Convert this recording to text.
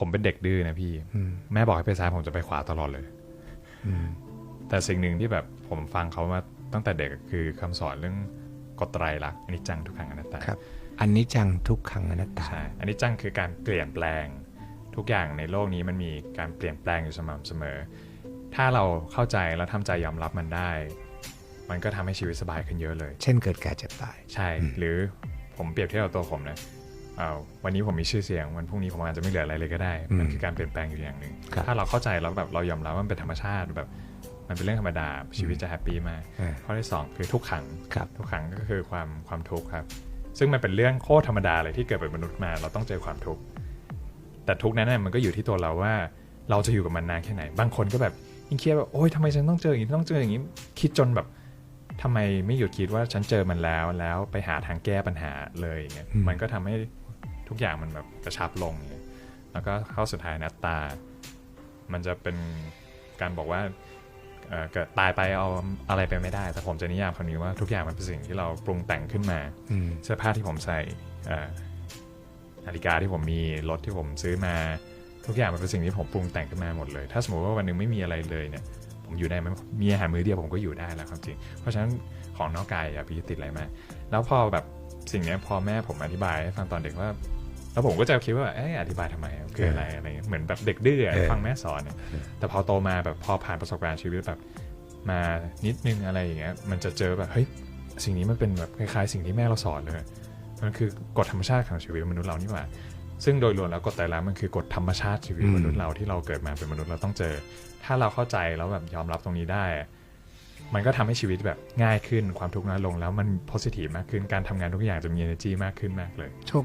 ผมเป็นเด็กดื้อนะพี่อืมแม่บอกให้ไปซ้ายผมจะไปขวาตลอดเลยอืมแต่สิ่งหนึ่งที่แบบผมฟังเขามาตั้งแต่เด็กคือคำสอนเรื่องกฎไตรลักษณ์อนิจจังทุกขังอนัตตาครับอันนี้จังทุกขังอนัตตาใช่อนิจจังคือการเปลี่ยนแปลง ทุกอย่างในโลกนี้มันมีการเปลี่ยนแปลงอยู่สม่ำเสมอ ถ้าเราเข้าใจแล้วทำใจยอมรับมันได้ มันก็ทำให้ชีวิตสบายขึ้นเยอะเลย เช่นเกิดแก่เจ็บตายใช่ หรือผมเปรียบเทียบกับตัวผมนะเอา วันนี้ผมมีชื่อเสียงวันพรุ่งนี้ผมอาจจะไม่เหลืออะไรเลยก็ได้ มันอืมคือการเปลี่ยนแปลงอยู่อย่างหนึ่งครับถ้าเราเข้าใจแล้วแบบเรายอมรับว่ามันเป็นธรรมชาติแบบ มันเป็นเรื่องธรรมดาชีวิตจะแฮปปี้มากอ่าข้อที่สองคือทุกขังครับทุกขังก็คือความความทุกข์ครับ ซึ่งมันเป็นเรื่องโคตรธรรมดาเลยที่เกิดเป็นมนุษย์มา เราต้องเจอความทุกข์แต่ทุกข์นั้นน่ะมันก็อยู่ที่ตัวเราว่า เราจะอยู่กับมันนานแค่ไหน บางคนก็แบบยิ่งเครียดแบบโอ๊ยทำไมฉันต้องเจออย่างนี้ต้องเจออย่างนี้คิดจนแบบทำไมไม่หยุดคิดว่าฉันเจอมันแล้วแล้วไปหาทางแก้ปัญหาเลยอย่างเงี้ยอืมมันก็ทำให้ ทุกอย่างมันแบบกระชับลงอย่างเงี้ยแล้วก็เข้าสุดท้ายนัตตา มันจะเป็นการบอกว่าเอ่อเกิดตายไปเอาอะไรไปไม่ได้ แต่ผมจะนิยามคำนี้ว่าทุกอย่างมันเป็นสิ่งที่เราปรุงแต่งขึ้นมาอืมเสื้อผ้าที่ผมใส่เอ่อนาฬิกาที่ผมมีรถที่ผมซื้อมา ทุกอย่างมันเป็นสิ่งที่ผมปรุงแต่งขึ้นมาหมดเลย ถ้าสมมติว่าวันหนึงไม่มีอะไรเลยเนี่ย ผมอยู่ได้ไหมมีอาหารมื้อเดียวผมก็อยู่ได้แล้วความจริง เพราะฉะนั้นของนอกกายอย่าไปยึดติดอะไรมากแล้วพอแบบสิ่งเนี้ยพอแม่ผมอธิบายให้ฟังตอนเด็กว่า แล้วผมก็จะคิดว่าเอ๊ะอธิบายทำไมคืออะไรอะไรเงี้ยเหมือนแบบเด็กดื้ออะเออฟังแม่สอนเนี่ยแต่พอโตมาแบบพอผ่านประสบการณ์ชีวิตแบบมานิดนึงอะไรอย่างเงี้ยมันจะเจอแบบเฮ้ยสิ่งนี้มันเป็นแบบคล้ายๆ สิ่งที่แม่เราสอนเลยมันคือกฎธรรมชาติของชีวิตมนุษย์เรานี่หว่าซึ่งโดยรวมแล้วกฎไตรลักษณ์มันคือกฎธรรมชาติชีวิตอืมมนุษย์เราที่เราเกิดมาเป็นมนุษย์เราต้องเจอ ถ้าเราเข้าใจแล้วแบบยอมรับตรงนี้ได้อะมันก็ทำให้ชีวิตแบบง่ายขึ้นความทุกข์น้อยลง แล้วมัน positive มากขึ้นการทำงานทุกอย่างจะมี energy มากขึ้นมากเลยโชค